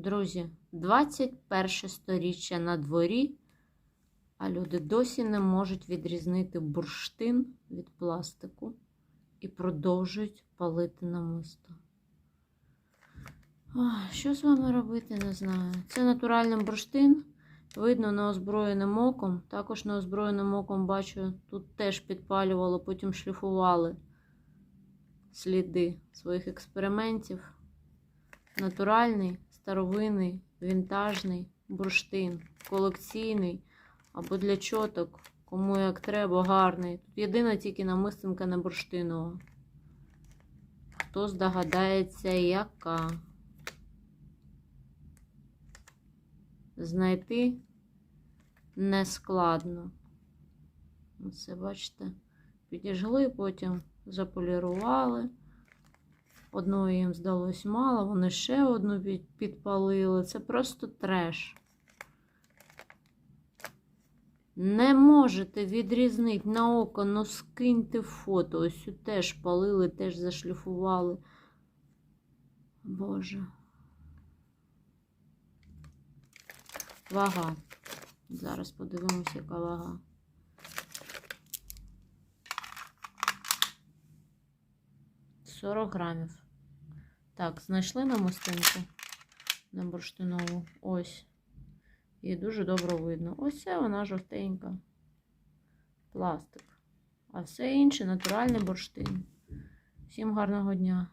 Друзі, 21 сторіччя на дворі, а люди досі не можуть відрізнити бурштин від пластику і продовжують палити намисто. Ой, що з вами робити, не знаю. Це натуральний бурштин. Видно неозброєним оком. Також неозброєним оком бачу, тут теж підпалювало, потім шліфували сліди своїх експериментів. Натуральний, старовинний, вінтажний бурштин, колекційний або для чоток, кому як треба, гарний. Тут єдина тільки намистинка не бурштинова. Хто здогадається, яка? Знайти нескладно. Це, бачите, підіжгли, потім заполірували. Одної їм здалось мало, вони ще одну підпалили. Це просто треш. Не можете відрізнити на око, ну скиньте фото. Ось цю теж палили, теж зашліфували. Боже. Вага. Зараз подивимося, яка вага. Сорок грамів. Так, знайшли намистинку на бурштинову. Ось. Її дуже добре видно. Ось це вона жовтенька. Пластик. А все інше натуральний бурштин. Всім гарного дня!